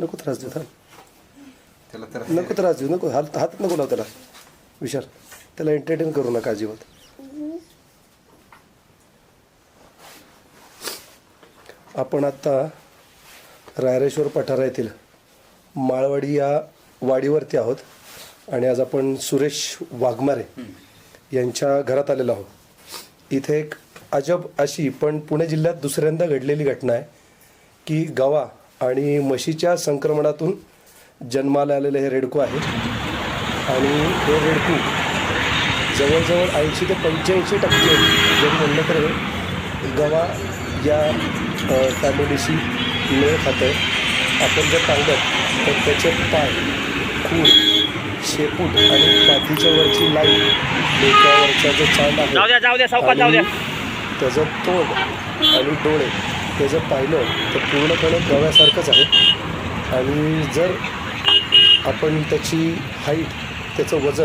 नको त्रास देऊ थांब. नको त्रास देऊ नको. हात हात नको लाव त्याला. विचार त्याला एंटरटेन करू नका अजिबात. आपण आत्ता रायरेश्वर पठारा येथील माळवाडी या वाडीवरती आहोत आणि आज आपण सुरेश वाघमारे यांच्या घरात आलेलो आहोत. इथे एक अजब अशी पण पुणे जिल्ह्यात दुसऱ्यांदा घडलेली घटना आहे की गवा आणि म्हशीच्या संक्रमणातून जन्माला आलेले हे रेडकू आहे. आणि हे रेडकू जवळजवळ ऐंशी ते पंच्याऐंशी टक्के जरी म्हणलं तर गवा या फॅमिलीशी मेळ खातं आहे. आपण जर पाहिलं तर त्याचे पाय खूप शेपूट आणि पाठीच्या वरची लाईन डोक्यावरचा जो चांद आहे त्याचं तोंड आणि डोळे हे जर पाहिलं तर पूर्णपणे गव्यासारखंच आहे. आणि जर आपण त्याची हाईट त्याचं वजन